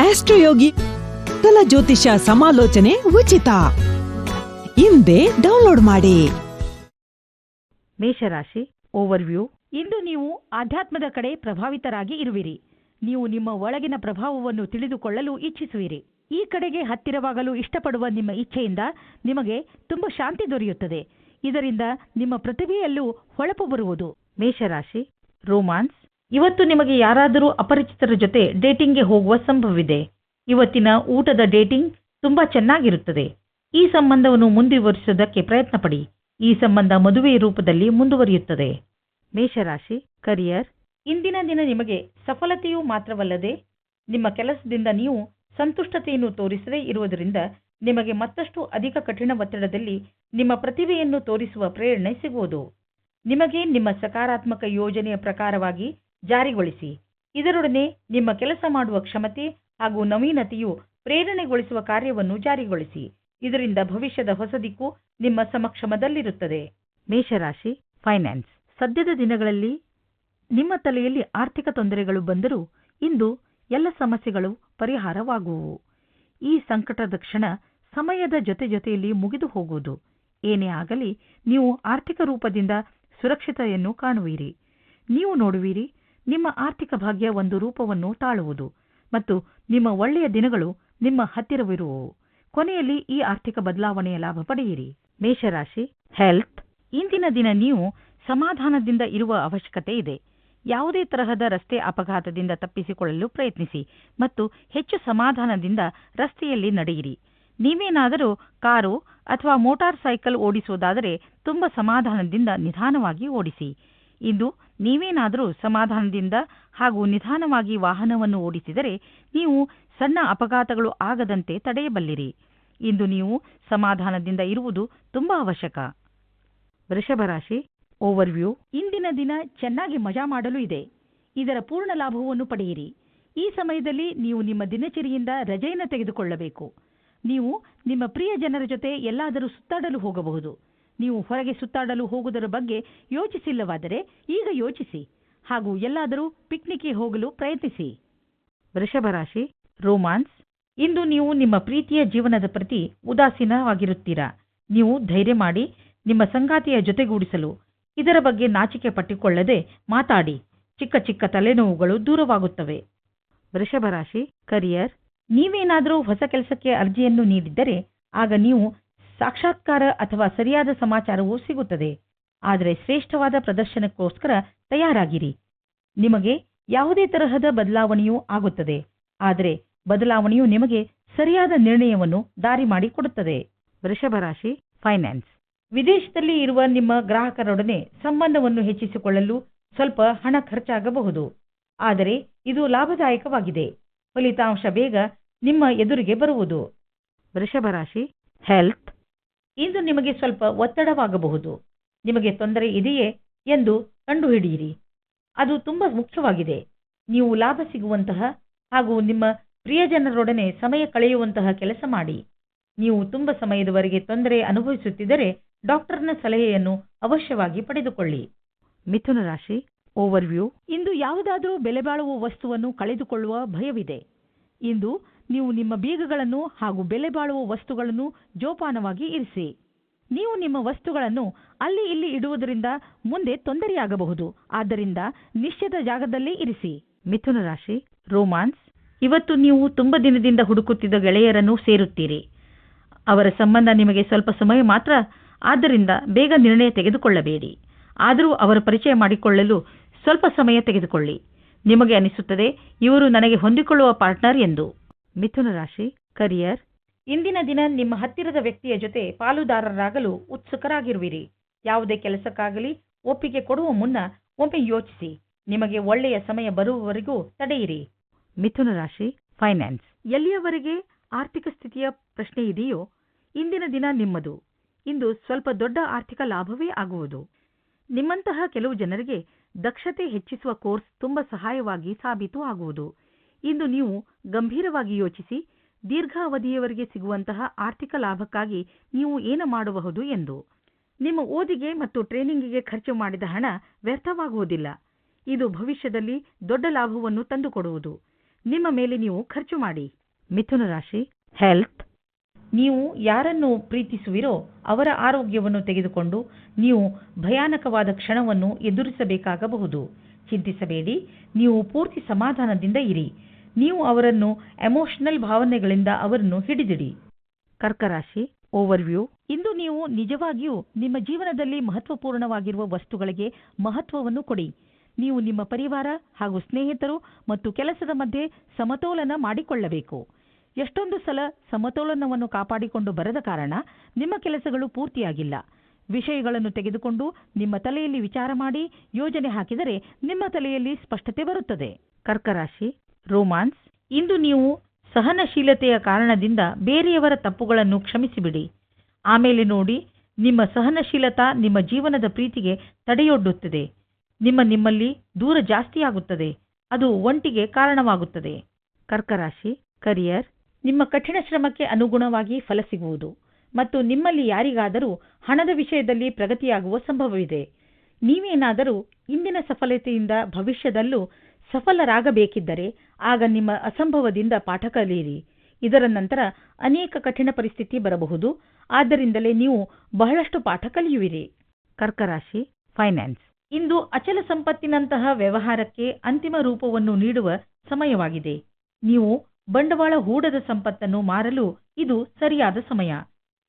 ಆಸ್ಟ್ರೋಯೋಗಿ ಕಲ ಜ್ಯೋತಿಷ ಸಮಾಲೋಚನೆ ಉಚಿತ. ಹಿಂದೆ ಡೌನ್ಲೋಡ್ ಮಾಡಿ. ಮೇಷರಾಶಿ ಓವರ್ವ್ಯೂ. ಇಂದು ನೀವು ಆಧ್ಯಾತ್ಮದ ಕಡೆ ಪ್ರಭಾವಿತರಾಗಿ ಇರುವಿರಿ. ನೀವು ನಿಮ್ಮ ಒಳಗಿನ ಪ್ರಭಾವವನ್ನು ತಿಳಿದುಕೊಳ್ಳಲು ಇಚ್ಛಿಸುವಿರಿ. ಈ ಕಡೆಗೆ ಹತ್ತಿರವಾಗಲು ಇಷ್ಟಪಡುವ ನಿಮ್ಮ ಇಚ್ಛೆಯಿಂದ ನಿಮಗೆ ತುಂಬ ಶಾಂತಿ ದೊರೆಯುತ್ತದೆ. ಇದರಿಂದ ನಿಮ್ಮ ಪ್ರತಿಭೆಯಲ್ಲೂ ಹೊಳಪು ಬರುವುದು. ಮೇಷರಾಶಿ ರೋಮಾನ್ಸ್ ಇವತ್ತು ನಿಮಗೆ ಯಾರಾದರೂ ಅಪರಿಚಿತರ ಜೊತೆ ಡೇಟಿಂಗ್ಗೆ ಹೋಗುವ ಸಂಭವವಿದೆ. ಇವತ್ತಿನ ಊಟದ ಡೇಟಿಂಗ್ ತುಂಬಾ ಚೆನ್ನಾಗಿರುತ್ತದೆ. ಈ ಸಂಬಂಧವನ್ನು ಮುಂದುವರಿಸುವುದಕ್ಕೆ ಪ್ರಯತ್ನ ಪಡಿ ಈ ಸಂಬಂಧ ಮದುವೆಯ ರೂಪದಲ್ಲಿ ಮುಂದುವರಿಯುತ್ತದೆ. ಮೇಷರಾಶಿ ಕರಿಯರ್ ಇಂದಿನ ದಿನ ನಿಮಗೆ ಸಫಲತೆಯೂ ಮಾತ್ರವಲ್ಲದೆ ನಿಮ್ಮ ಕೆಲಸದಿಂದ ನೀವು ಸಂತುಷ್ಟತೆಯನ್ನು ತೋರಿಸದೇ ಇರುವುದರಿಂದ ನಿಮಗೆ ಮತ್ತಷ್ಟು ಅಧಿಕ ಕಠಿಣ ಒತ್ತಡದಲ್ಲಿ ನಿಮ್ಮ ಪ್ರತಿಭೆಯನ್ನು ತೋರಿಸುವ ಪ್ರೇರಣೆ ಸಿಗುವುದು. ನಿಮಗೆ ನಿಮ್ಮ ಸಕಾರಾತ್ಮಕ ಯೋಜನೆಯ ಪ್ರಕಾರವಾಗಿ ಜಾರಿಗೊಳಿಸಿ. ಇದರೊಡನೆ ನಿಮ್ಮ ಕೆಲಸ ಮಾಡುವ ಕ್ಷಮತೆ ಹಾಗೂ ನವೀನತೆಯು ಪ್ರೇರಣೆಗೊಳಿಸುವ ಕಾರ್ಯವನ್ನು ಜಾರಿಗೊಳಿಸಿ. ಇದರಿಂದ ಭವಿಷ್ಯದ ಹೊಸ ದಿಕ್ಕು ನಿಮ್ಮ ಸಮಕ್ಷಮದಲ್ಲಿರುತ್ತದೆ. ಮೇಷರಾಶಿ, ಫೈನಾನ್ಸ್. ಸದ್ಯದ ದಿನಗಳಲ್ಲಿ ನಿಮ್ಮ ತಲೆಯಲ್ಲಿ ಆರ್ಥಿಕ ತೊಂದರೆಗಳು ಬಂದರೂ ಇಂದು ಎಲ್ಲ ಸಮಸ್ಯೆಗಳು ಪರಿಹಾರವಾಗುವು. ಈ ಸಂಕಟದ ಕ್ಷಣ ಸಮಯದ ಜೊತೆ ಜೊತೆಯಲ್ಲಿ ಮುಗಿದು ಹೋಗುವುದು. ಏನೇ ಆಗಲಿ, ನೀವು ಆರ್ಥಿಕ ರೂಪದಿಂದ ಸುರಕ್ಷತೆಯನ್ನು ಕಾಣುವಿರಿ. ನೀವು ನೋಡುವಿರಿ ನಿಮ್ಮ ಆರ್ಥಿಕ ಭಾಗ್ಯ ಒಂದು ರೂಪವನ್ನು ತಾಳುವುದು ಮತ್ತು ನಿಮ್ಮ ಒಳ್ಳೆಯ ದಿನಗಳು ನಿಮ್ಮ ಹತ್ತಿರವಿರುವವು. ಕೊನೆಯಲ್ಲಿ ಈ ಆರ್ಥಿಕ ಬದಲಾವಣೆಯ ಲಾಭ ಪಡೆಯಿರಿ. ಮೇಷರಾಶಿ ಹೆಲ್ತ್ ಇಂದಿನ ದಿನ ನೀವು ಸಮಾಧಾನದಿಂದ ಇರುವ ಅವಶ್ಯಕತೆ ಇದೆ. ಯಾವುದೇ ತರಹದ ರಸ್ತೆ ಅಪಘಾತದಿಂದ ತಪ್ಪಿಸಿಕೊಳ್ಳಲು ಪ್ರಯತ್ನಿಸಿ ಮತ್ತು ಹೆಚ್ಚು ಸಮಾಧಾನದಿಂದ ರಸ್ತೆಯಲ್ಲಿ ನಡೆಯಿರಿ. ನೀವೇನಾದರೂ ಕಾರು ಅಥವಾ ಮೋಟಾರ್ ಸೈಕಲ್ ಓಡಿಸುವುದಾದರೆ ತುಂಬಾ ಸಮಾಧಾನದಿಂದ ನಿಧಾನವಾಗಿ ಓಡಿಸಿ. ಇಂದು ನೀವೇನಾದರೂ ಸಮಾಧಾನದಿಂದ ಹಾಗೂ ನಿಧಾನವಾಗಿ ವಾಹನವನ್ನು ಓಡಿಸಿದರೆ ನೀವು ಸಣ್ಣ ಅಪಘಾತಗಳು ಆಗದಂತೆ ತಡೆಯಬಲ್ಲಿರಿ. ಇಂದು ನೀವು ಸಮಾಧಾನದಿಂದ ಇರುವುದು ತುಂಬಾ ಅವಶ್ಯಕ. ವೃಷಭರಾಶಿ ಓವರ್ವ್ಯೂ ಇಂದಿನ ದಿನ ಚೆನ್ನಾಗಿ ಮಜಾ ಮಾಡಲು ಇದೆ. ಇದರ ಪೂರ್ಣ ಲಾಭವನ್ನು ಪಡೆಯಿರಿ. ಈ ಸಮಯದಲ್ಲಿ ನೀವು ನಿಮ್ಮ ದಿನಚರಿಯಿಂದ ರಜೆಯನ್ನು ತೆಗೆದುಕೊಳ್ಳಬೇಕು. ನೀವು ನಿಮ್ಮ ಪ್ರಿಯ ಜನರ ಜೊತೆ ಎಲ್ಲಾದರೂ ಸುತ್ತಾಡಲು ಹೋಗಬಹುದು. ನೀವು ಹೊರಗೆ ಸುತ್ತಾಡಲು ಹೋಗುವುದರ ಬಗ್ಗೆ ಯೋಚಿಸಿಲ್ಲವಾದರೆ ಈಗ ಯೋಚಿಸಿ. ಹಾಗೂ ಎಲ್ಲಾದರೂ ಪಿಕ್ನಿಕ್ಗೆ ಹೋಗಲು ಪ್ರಯತ್ನಿಸಿ. ವೃಷಭ ರಾಶಿ, ರೋಮಾನ್ಸ್, ಇಂದು ನೀವು ನಿಮ್ಮ ಪ್ರೀತಿಯ ಜೀವನದ ಪ್ರತಿ ಉದಾಸೀನವಾಗಿರುತ್ತೀರಾ? ನೀವು ಧೈರ್ಯ ಮಾಡಿ ನಿಮ್ಮ ಸಂಗಾತಿಯ ಜೊತೆಗೂಡಿಸಲು, ಇದರ ಬಗ್ಗೆ ನಾಚಿಕೆ ಪಟ್ಟಿಕೊಳ್ಳದೆ ಮಾತಾಡಿ. ಚಿಕ್ಕ ಚಿಕ್ಕ ತಲೆನೋವುಗಳು ದೂರವಾಗುತ್ತವೆ. ವೃಷಭ ರಾಶಿ, ಕರಿಯರ್, ನೀವೇನಾದರೂ ಹೊಸ ಕೆಲಸಕ್ಕೆ ಅರ್ಜಿಯನ್ನು ನೀಡಿದ್ದರೆ, ಆಗ ನೀವು ಸಾಕ್ಷಾತ್ಕಾರ ಅಥವಾ ಸರಿಯಾದ ಸಮಾಚಾರವೂ ಸಿಗುತ್ತದೆ. ಆದರೆ ಶ್ರೇಷ್ಠವಾದ ಪ್ರದರ್ಶನಕ್ಕೋಸ್ಕರ ತಯಾರಾಗಿರಿ. ನಿಮಗೆ ಯಾವುದೇ ತರಹದ ಬದಲಾವಣೆಯೂ ಆಗುತ್ತದೆ. ಆದರೆ ಬದಲಾವಣೆಯು ನಿಮಗೆ ಸರಿಯಾದ ನಿರ್ಣಯವನ್ನು ದಾರಿ ಮಾಡಿಕೊಡುತ್ತದೆ ವೃಷಭ ರಾಶಿ, ಫೈನಾನ್ಸ್. ವಿದೇಶದಲ್ಲಿ ಇರುವ ನಿಮ್ಮ ಗ್ರಾಹಕರೊಡನೆ ಸಂಬಂಧವನ್ನು ಹೆಚ್ಚಿಸಿಕೊಳ್ಳಲು ಸ್ವಲ್ಪ ಹಣ ಖರ್ಚಾಗಬಹುದು. ಆದರೆ ಇದು ಲಾಭದಾಯಕವಾಗಿದೆ. ಫಲಿತಾಂಶ ಬೇಗ ನಿಮ್ಮ ಎದುರಿಗೆ ಬರುವುದು. ವೃಷಭ ರಾಶಿ, ಹೆಲ್ತ್. ಇಂದು ನಿಮಗೆ ಸ್ವಲ್ಪ ಒತ್ತಡವಾಗಬಹುದು. ನಿಮಗೆ ತೊಂದರೆ ಇದೆಯೇ ಎಂದು ಕಂಡುಹಿಡಿಯಿರಿ. ಅದು ತುಂಬಾ ಮುಖ್ಯವಾಗಿದೆ. ನೀವು ಲಾಭ ಸಿಗುವಂತಹ ಹಾಗೂ ನಿಮ್ಮ ಪ್ರಿಯಜನರೊಡನೆ ಸಮಯ ಕಳೆಯುವಂತಹ ಕೆಲಸ ಮಾಡಿ. ನೀವು ತುಂಬ ಸಮಯದವರೆಗೆ ತೊಂದರೆ ಅನುಭವಿಸುತ್ತಿದ್ದರೆ ಡಾಕ್ಟರ್ನ ಸಲಹೆಯನ್ನು ಅವಶ್ಯವಾಗಿ ಪಡೆದುಕೊಳ್ಳಿ. ಮಿಥುನ ರಾಶಿ ಓವರ್ವ್ಯೂ ಇಂದು ಯಾವುದಾದರೂ ಬೆಲೆ ಬಾಳುವ ವಸ್ತುವನ್ನು ಕಳೆದುಕೊಳ್ಳುವ ಭಯವಿದೆ. ಇಂದು ನೀವು ನಿಮ್ಮ ಬೀಗಗಳನ್ನು ಹಾಗೂ ಬೆಲೆ ಬಾಳುವ ವಸ್ತುಗಳನ್ನು ಜೋಪಾನವಾಗಿ ಇರಿಸಿ. ನೀವು ನಿಮ್ಮ ವಸ್ತುಗಳನ್ನು ಅಲ್ಲಿ ಇಲ್ಲಿ ಇಡುವುದರಿಂದ ಮುಂದೆ ತೊಂದರೆಯಾಗಬಹುದು. ಆದ್ದರಿಂದ ನಿಶ್ಚಿತ ಜಾಗದಲ್ಲೇ ಇರಿಸಿ. ಮಿಥುನ ರಾಶಿ, ರೋಮಾನ್ಸ್. ಇವತ್ತು ನೀವು ತುಂಬ ದಿನದಿಂದ ಹುಡುಕುತ್ತಿದ್ದ ಗೆಳೆಯರನ್ನು ಸೇರುತ್ತೀರಿ. ಅವರ ಸಂಬಂಧ ನಿಮಗೆ ಸ್ವಲ್ಪ ಸಮಯ ಮಾತ್ರ, ಆದ್ದರಿಂದ ಬೇಗ ನಿರ್ಣಯ ತೆಗೆದುಕೊಳ್ಳಬೇಡಿ. ಆದರೂ ಅವರ ಪರಿಚಯ ಮಾಡಿಕೊಳ್ಳಲು ಸ್ವಲ್ಪ ಸಮಯ ತೆಗೆದುಕೊಳ್ಳಿ. ನಿಮಗೆ ಅನಿಸುತ್ತದೆ, ಇವರು ನನಗೆ ಹೊಂದಿಕೊಳ್ಳುವ ಪಾರ್ಟ್ನರ್ ಎಂದು. ಮಿಥುನ ರಾಶಿ ಕರಿಯರ್ ಇಂದಿನ ದಿನ ನಿಮ್ಮ ಹತ್ತಿರದ ವ್ಯಕ್ತಿಯ ಜೊತೆ ಪಾಲುದಾರರಾಗಲು ಉತ್ಸುಕರಾಗಿರುವಿರಿ. ಯಾವುದೇ ಕೆಲಸಕ್ಕಾಗಲಿ ಒಪ್ಪಿಗೆ ಕೊಡುವ ಮುನ್ನ ಒಮ್ಮೆ ಯೋಚಿಸಿ. ನಿಮಗೆ ಒಳ್ಳೆಯ ಸಮಯ ಬರುವವರೆಗೂ ತಡೆಯಿರಿ. ಮಿಥುನ ರಾಶಿ ಫೈನಾನ್ಸ್ ಎಲ್ಲಿಯವರೆಗೆ ಆರ್ಥಿಕ ಸ್ಥಿತಿಯ ಪ್ರಶ್ನೆ ಇದೆಯೋ ಇಂದಿನ ದಿನ ನಿಮ್ಮದು. ಇಂದು ಸ್ವಲ್ಪ ದೊಡ್ಡ ಆರ್ಥಿಕ ಲಾಭವೇ ಆಗುವುದು. ನಿಮ್ಮಂತಹ ಕೆಲವು ಜನರಿಗೆ ದಕ್ಷತೆ ಹೆಚ್ಚಿಸುವ ಕೋರ್ಸ್ ತುಂಬಾ ಸಹಾಯವಾಗಿ ಸಾಬೀತು ಆಗುವುದು. ಇಂದು ನೀವು ಗಂಭೀರವಾಗಿ ಯೋಚಿಸಿ ದೀರ್ಘಾವಧಿಯವರೆಗೆ ಸಿಗುವಂತಹ ಆರ್ಥಿಕ ಲಾಭಕ್ಕಾಗಿ ನೀವು ಏನು ಮಾಡಬಹುದು ಎಂದು. ನಿಮ್ಮ ಓದಿಗೆ ಮತ್ತು ಟ್ರೈನಿಂಗಿಗೆ ಖರ್ಚು ಮಾಡಿದ ಹಣ ವ್ಯರ್ಥವಾಗುವುದಿಲ್ಲ. ಇದು ಭವಿಷ್ಯದಲ್ಲಿ ದೊಡ್ಡ ಲಾಭವನ್ನು ತಂದುಕೊಡುವುದು. ನಿಮ್ಮ ಮೇಲೆ ನೀವು ಖರ್ಚು ಮಾಡಿ. ಮಿಥುನ ರಾಶಿ ಹೆಲ್ತ್ ನೀವು ಯಾರನ್ನು ಪ್ರೀತಿಸುವಿರೋ ಅವರ ಆರೋಗ್ಯವನ್ನು ತೆಗೆದುಕೊಂಡು ನೀವು ಭಯಾನಕವಾದ ಕ್ಷಣವನ್ನು ಎದುರಿಸಬೇಕಾಗಬಹುದು. ಚಿಂತಿಸಬೇಡಿ. ನೀವು ಪೂರ್ತಿ ಸಮಾಧಾನದಿಂದ ಇರಿ. ನೀವು ಅವರನ್ನು ಎಮೋಷನಲ್ ಭಾವನೆಗಳಿಂದ ಅವರನ್ನು ಹಿಡಿದಿಡಿ. ಕರ್ಕರಾಶಿ ಓವರ್ವ್ಯೂ ಇಂದು ನೀವು ನಿಜವಾಗಿಯೂ ನಿಮ್ಮ ಜೀವನದಲ್ಲಿ ಮಹತ್ವಪೂರ್ಣವಾಗಿರುವ ವಸ್ತುಗಳಿಗೆ ಮಹತ್ವವನ್ನು ಕೊಡಿ. ನೀವು ನಿಮ್ಮ ಪರಿವಾರ ಹಾಗೂ ಸ್ನೇಹಿತರು ಮತ್ತು ಕೆಲಸದ ಮಧ್ಯೆ ಸಮತೋಲನ ಮಾಡಿಕೊಳ್ಳಬೇಕು. ಎಷ್ಟೊಂದು ಸಲ ಸಮತೋಲನವನ್ನು ಕಾಪಾಡಿಕೊಂಡು ಬರದ ಕಾರಣ ನಿಮ್ಮ ಕೆಲಸಗಳು ಪೂರ್ತಿಯಾಗಿಲ್ಲ. ವಿಷಯಗಳನ್ನು ತೆಗೆದುಕೊಂಡು ನಿಮ್ಮ ತಲೆಯಲ್ಲಿ ವಿಚಾರ ಮಾಡಿ ಯೋಜನೆ ಹಾಕಿದರೆ ನಿಮ್ಮ ತಲೆಯಲ್ಲಿ ಸ್ಪಷ್ಟತೆ ಬರುತ್ತದೆ. ಕರ್ಕರಾಶಿ ರೋಮಾನ್ಸ್, ಇಂದು ನೀವು ಸಹನಶೀಲತೆಯ ಕಾರಣದಿಂದ ಬೇರೆಯವರ ತಪ್ಪುಗಳನ್ನು ಕ್ಷಮಿಸಿಬಿಡಿ. ಆಮೇಲೆ ನೋಡಿ, ನಿಮ್ಮ ಸಹನಶೀಲತಾ ನಿಮ್ಮ ಜೀವನದ ಪ್ರೀತಿಗೆ ತಡೆಯೊಡ್ಡುತ್ತದೆ. ನಿಮ್ಮ ನಿಮ್ಮಲ್ಲಿ ದೂರ ಜಾಸ್ತಿಯಾಗುತ್ತದೆ ಅದು ಒಂಟಿಗೆ ಕಾರಣವಾಗುತ್ತದೆ. ಕರ್ಕರಾಶಿ, ಕರಿಯರ್, ನಿಮ್ಮ ಕಠಿಣ ಶ್ರಮಕ್ಕೆ ಅನುಗುಣವಾಗಿ ಫಲ ಸಿಗುವುದು ಮತ್ತು ನಿಮ್ಮಲ್ಲಿ ಯಾರಿಗಾದರೂ ಹಣದ ವಿಷಯದಲ್ಲಿ ಪ್ರಗತಿಯಾಗುವ ಸಂಭವವಿದೆ. ನೀವೇನಾದರೂ ಇಂದಿನ ಸಫಲತೆಯಿಂದ ಭವಿಷ್ಯದಲ್ಲೂ ಸಫಲರಾಗಬೇಕಿದ್ದರೆ ಆಗ ನಿಮ್ಮ ಅಸಂಭವದಿಂದ ಪಾಠ ಕಲಿಯಿರಿ. ಇದರ ನಂತರ ಅನೇಕ ಕಠಿಣ ಪರಿಸ್ಥಿತಿ ಬರಬಹುದು. ಆದ್ದರಿಂದಲೇ ನೀವು ಬಹಳಷ್ಟು ಪಾಠ ಕಲಿಯುವಿರಿ. ಕರ್ಕರಾಶಿ ಫೈನಾನ್ಸ್ ಇಂದು ಅಚಲ ಸಂಪತ್ತಿನಂತಹ ವ್ಯವಹಾರಕ್ಕೆ ಅಂತಿಮ ರೂಪವನ್ನು ನೀಡುವ ಸಮಯವಾಗಿದೆ. ನೀವು ಬಂಡವಾಳ ಹೂಡದ ಸಂಪತ್ತನ್ನು ಮಾರಲು ಇದು ಸರಿಯಾದ ಸಮಯ.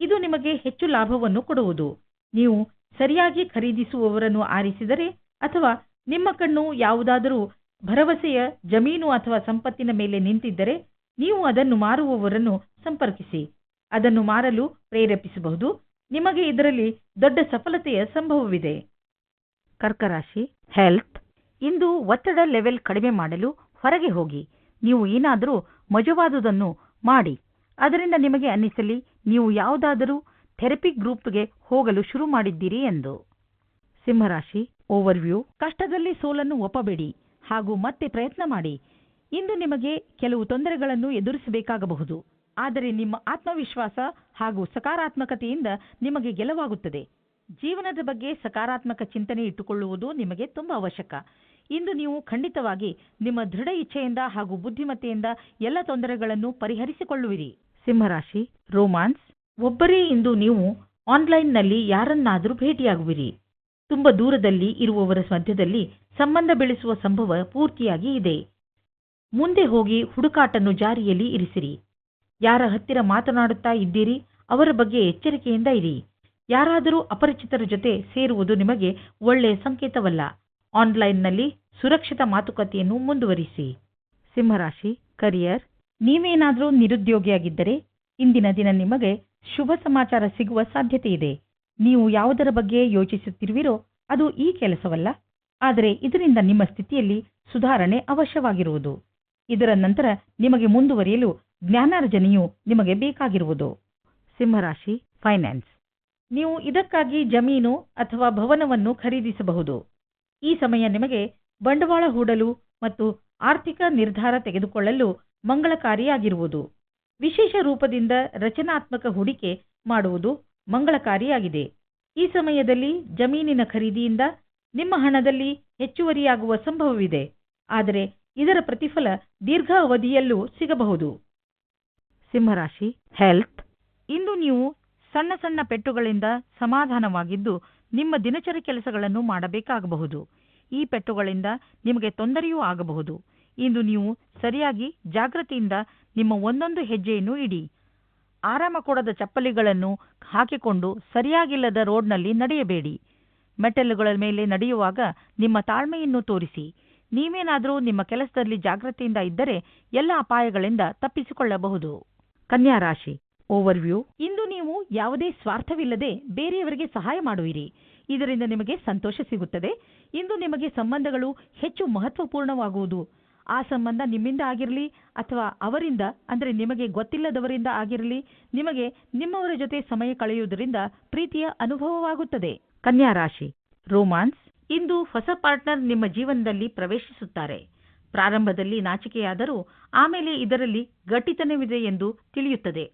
ಇದು ನಿಮಗೆ ಹೆಚ್ಚು ಲಾಭವನ್ನು ಕೊಡುವುದು. ನೀವು ಸರಿಯಾಗಿ ಖರೀದಿಸುವವರನ್ನು ಆರಿಸಿದರೆ ಅಥವಾ ನಿಮ್ಮ ಕಣ್ಣು ಯಾವುದಾದರೂ ಭರವಸೆಯ ಜಮೀನು ಅಥವಾ ಸಂಪತ್ತಿನ ಮೇಲೆ ನಿಂತಿದ್ದರೆ ನೀವು ಅದನ್ನು ಮಾರುವವರನ್ನು ಸಂಪರ್ಕಿಸಿ. ಅದನ್ನು ಮಾರಲು ಪ್ರೇರೇಪಿಸಬಹುದು. ನಿಮಗೆ ಇದರಲ್ಲಿ ದೊಡ್ಡ ಸಫಲತೆಯ ಸಂಭವವಿದೆ. ಕರ್ಕರಾಶಿ ಹೆಲ್ತ್ ಇಂದು ಒತ್ತಡ ಲೆವೆಲ್ ಕಡಿಮೆ ಮಾಡಲು ಹೊರಗೆ ಹೋಗಿ. ನೀವು ಏನಾದರೂ ಮಜವಾದುದನ್ನು ಮಾಡಿ. ಅದರಿಂದ ನಿಮಗೆ ಅನ್ನಿಸಲಿ, ನೀವು ಯಾವುದಾದರೂ ಥೆರಪಿ ಗ್ರೂಪ್ಗೆ ಹೋಗಲು ಶುರು ಮಾಡಿದ್ದೀರಿ ಎಂದು. ಸಿಂಹರಾಶಿ ಓವರ್ವ್ಯೂ ಕಷ್ಟದಲ್ಲಿ ಸೋಲನ್ನು ಒಪ್ಪಬೇಡಿ. ಹಾಗೂ ಮತ್ತೆ ಪ್ರಯತ್ನ ಮಾಡಿ. ಇಂದು ನಿಮಗೆ ಕೆಲವು ತೊಂದರೆಗಳನ್ನು ಎದುರಿಸಬೇಕಾಗಬಹುದು. ಆದರೆ ನಿಮ್ಮ ಆತ್ಮವಿಶ್ವಾಸ ಹಾಗೂ ಸಕಾರಾತ್ಮಕತೆಯಿಂದ ನಿಮಗೆ ಗೆಲುವಾಗುತ್ತದೆ. ಜೀವನದ ಬಗ್ಗೆ ಸಕಾರಾತ್ಮಕ ಚಿಂತನೆ ಇಟ್ಟುಕೊಳ್ಳುವುದು ನಿಮಗೆ ತುಂಬಾ ಅವಶ್ಯಕ. ಇಂದು ನೀವು ಖಂಡಿತವಾಗಿ ನಿಮ್ಮ ದೃಢ ಇಚ್ಛೆಯಿಂದ ಹಾಗೂ ಬುದ್ಧಿಮತ್ತೆಯಿಂದ ಎಲ್ಲ ತೊಂದರೆಗಳನ್ನು ಪರಿಹರಿಸಿಕೊಳ್ಳುವಿರಿ. ಸಿಂಹರಾಶಿ, ರೋಮಾನ್ಸ್, ಒಬ್ಬರೇ ಇಂದು ನೀವು ಆನ್ಲೈನ್ನಲ್ಲಿ ಯಾರನ್ನಾದರೂ ಭೇಟಿಯಾಗುವಿರಿ. ತುಂಬ ದೂರದಲ್ಲಿ ಇರುವವರ ಮಧ್ಯದಲ್ಲಿ ಸಂಬಂಧ ಬೆಳೆಸುವ ಸಂಭವ ಪೂರ್ತಿಯಾಗಿ ಇದೆ. ಮುಂದೆ ಹೋಗಿ ಹುಡುಕಾಟನ್ನು ಜಾರಿಯಲ್ಲಿ ಇರಿಸಿರಿ. ಯಾರ ಹತ್ತಿರ ಮಾತನಾಡುತ್ತಾ ಇದ್ದೀರಿ, ಅವರ ಬಗ್ಗೆ ಎಚ್ಚರಿಕೆಯಿಂದ ಇರಿ. ಯಾರಾದರೂ ಅಪರಿಚಿತರ ಜೊತೆ ಸೇರುವುದು ನಿಮಗೆ ಒಳ್ಳೆಯ ಸಂಕೇತವಲ್ಲ. ಆನ್ಲೈನ್ನಲ್ಲಿ ಸುರಕ್ಷಿತ ಮಾತುಕತೆಯನ್ನು ಮುಂದುವರಿಸಿ. ಸಿಂಹರಾಶಿ, ಕರಿಯರ್, ನೀವೇನಾದರೂ ನಿರುದ್ಯೋಗಿಯಾಗಿದ್ದರೆ ಇಂದಿನ ದಿನ ನಿಮಗೆ ಶುಭ ಸಮಾಚಾರ ಸಿಗುವ ಸಾಧ್ಯತೆ ಇದೆ. ನೀವು ಯಾವುದರ ಬಗ್ಗೆ ಯೋಚಿಸುತ್ತಿರುವಿರೋ ಅದು ಈ ಕೆಲಸವಲ್ಲ. ಆದರೆ ಇದರಿಂದ ನಿಮ್ಮ ಸ್ಥಿತಿಯಲ್ಲಿ ಸುಧಾರಣೆ ಅವಶ್ಯವಾಗಿರುವುದು. ಇದರ ನಂತರ ನಿಮಗೆ ಮುಂದುವರಿಯಲು ಜ್ಞಾನಾರ್ಜನೆಯು ನಿಮಗೆ ಬೇಕಾಗಿರುವುದು. ಸಿಂಹರಾಶಿ ಫೈನಾನ್ಸ್ ನೀವು ಇದಕ್ಕಾಗಿ ಜಮೀನು ಅಥವಾ ಭವನವನ್ನು ಖರೀದಿಸಬಹುದು. ಈ ಸಮಯ ನಿಮಗೆ ಬಂಡವಾಳ ಹೂಡಲು ಮತ್ತು ಆರ್ಥಿಕ ನಿರ್ಧಾರ ತೆಗೆದುಕೊಳ್ಳಲು ಮಂಗಳಕಾರಿಯಾಗಿರುವುದು. ವಿಶೇಷ ರೂಪದಿಂದ ರಚನಾತ್ಮಕ ಹೂಡಿಕೆ ಮಾಡುವುದು ಮಂಗಳಕಾರಿಯಾಗಿದೆ. ಈ ಸಮಯದಲ್ಲಿ ಜಮೀನಿನ ಖರೀದಿಯಿಂದ ನಿಮ್ಮ ಹಣದಲ್ಲಿ ಹೆಚ್ಚುವರಿಯಾಗುವ ಸಂಭವವಿದೆ. ಆದರೆ ಇದರ ಪ್ರತಿಫಲ ದೀರ್ಘ ಅವಧಿಯಲ್ಲೂ ಸಿಗಬಹುದು. ಸಿಂಹರಾಶಿ ಹೆಲ್ತ್ ಇಂದು ನೀವು ಸಣ್ಣ ಸಣ್ಣ ಪೆಟ್ಟುಗಳಿಂದ ಸಮಾಧಾನವಾಗಿದ್ದು ನಿಮ್ಮ ದಿನಚರಿ ಕೆಲಸಗಳನ್ನು ಮಾಡಬೇಕಾಗಬಹುದು. ಈ ಪೆಟ್ಟುಗಳಿಂದ ನಿಮಗೆ ತೊಂದರೆಯೂ ಆಗಬಹುದು. ಇಂದು ನೀವು ಸರಿಯಾಗಿ ಜಾಗೃತಿಯಿಂದ ನಿಮ್ಮ ಒಂದೊಂದು ಹೆಜ್ಜೆಯನ್ನು ಇಡಿ. ಆರಾಮ ಕೊಡದ ಚಪ್ಪಲಿಗಳನ್ನು ಹಾಕಿಕೊಂಡು ಸರಿಯಾಗಿಲ್ಲದ ರೋಡ್ನಲ್ಲಿ ನಡೆಯಬೇಡಿ. ಮೆಟ್ಟಲುಗಳ ಮೇಲೆ ನಡೆಯುವಾಗ ನಿಮ್ಮ ತಾಳ್ಮೆಯನ್ನು ತೋರಿಸಿ. ನೀವೇನಾದರೂ ನಿಮ್ಮ ಕೆಲಸದಲ್ಲಿ ಜಾಗೃತಿಯಿಂದ ಇದ್ದರೆ ಎಲ್ಲ ಅಪಾಯಗಳಿಂದ ತಪ್ಪಿಸಿಕೊಳ್ಳಬಹುದು. ಕನ್ಯಾ ರಾಶಿ, ಓವರ್ವ್ಯೂ. ಇಂದು ನೀವು ಯಾವುದೇ ಸ್ವಾರ್ಥವಿಲ್ಲದೆ ಬೇರೆಯವರಿಗೆ ಸಹಾಯ ಮಾಡುವಿರಿ. ಇದರಿಂದ ನಿಮಗೆ ಸಂತೋಷ ಸಿಗುತ್ತದೆ. ಇಂದು ನಿಮಗೆ ಸಂಬಂಧಗಳು ಹೆಚ್ಚು ಮಹತ್ವಪೂರ್ಣವಾಗುವುದು. ಆ ಸಂಬಂಧ ನಿಮ್ಮಿಂದ ಆಗಿರಲಿ ಅಥವಾ ಅವರಿಂದ, ಅಂದರೆ ನಿಮಗೆ ಗೊತ್ತಿಲ್ಲದವರಿಂದ ಆಗಿರಲಿ, ನಿಮಗೆ ನಿಮ್ಮವರ ಜೊತೆ ಸಮಯ ಕಳೆಯುವುದರಿಂದ ಪ್ರೀತಿಯ ಅನುಭವವಾಗುತ್ತದೆ. ಕನ್ಯಾ ರಾಶಿ, ರೋಮಾನ್ಸ್, ಇಂದು ಹೊಸ ಪಾರ್ಟ್ನರ್ ನಿಮ್ಮ ಜೀವನದಲ್ಲಿ ಪ್ರವೇಶಿಸುತ್ತಾರೆ. ಪ್ರಾರಂಭದಲ್ಲಿ ನಾಚಿಕೆಯಾದರೂ ಆಮೇಲೆ ಇದರಲ್ಲಿ ಗಟ್ಟಿತನವಿದೆ ಎಂದು ತಿಳಿಯುತ್ತದೆ.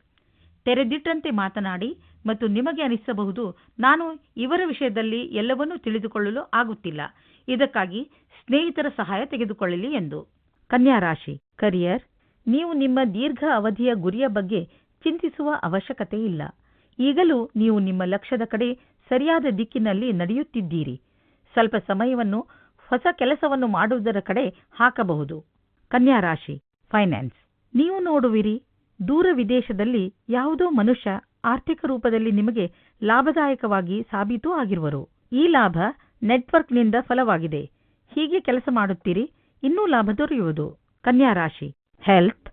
ತೆರೆದಿಟ್ಟಂತೆ ಮಾತನಾಡಿ ಮತ್ತು ನಿಮಗೆ ಅನಿಸಬಹುದು, ನಾನು ಇವರ ವಿಷಯದಲ್ಲಿ ಎಲ್ಲವನ್ನೂ ತಿಳಿದುಕೊಳ್ಳಲು ಆಗುತ್ತಿಲ್ಲ. ಇದಕ್ಕಾಗಿ ಸ್ನೇಹಿತರ ಸಹಾಯ ತೆಗೆದುಕೊಳ್ಳಲಿ ಎಂದು. ಕನ್ಯಾ ರಾಶಿ ಕರಿಯರ್ ನೀವು ನಿಮ್ಮ ದೀರ್ಘ ಅವಧಿಯ ಗುರಿಯ ಬಗ್ಗೆ ಚಿಂತಿಸುವ ಅವಶ್ಯಕತೆ ಇಲ್ಲ. ಈಗಲೂ ನೀವು ನಿಮ್ಮ ಲಕ್ಷ್ಯದ ಕಡೆ ಸರಿಯಾದ ದಿಕ್ಕಿನಲ್ಲಿ ನಡೆಯುತ್ತಿದ್ದೀರಿ. ಸ್ವಲ್ಪ ಸಮಯವನ್ನು, ಹೊಸ ಕೆಲಸವನ್ನು ಮಾಡುವುದರ ಕಡೆ ಹಾಕಬಹುದು. ಕನ್ಯಾ ರಾಶಿ ಫೈನಾನ್ಸ್ ನೀವು ನೋಡುವಿರಿ, ದೂರ ವಿದೇಶದಲ್ಲಿ ಯಾವುದೋ ಮನುಷ್ಯ ಆರ್ಥಿಕ ರೂಪದಲ್ಲಿ ನಿಮಗೆ ಲಾಭದಾಯಕವಾಗಿ ಸಾಬೀತು ಆಗಿರುವರು. ಈ ಲಾಭ ನೆಟ್ವರ್ಕ್ನಿಂದ ಫಲವಾಗಿದೆ. ಹೀಗೆ ಕೆಲಸ ಮಾಡುತ್ತೀರಿ ಇನ್ನೂ ಲಾಭ ದೊರೆಯುವುದು. ಕನ್ಯಾ ರಾಶಿ. ಹೆಲ್ತ್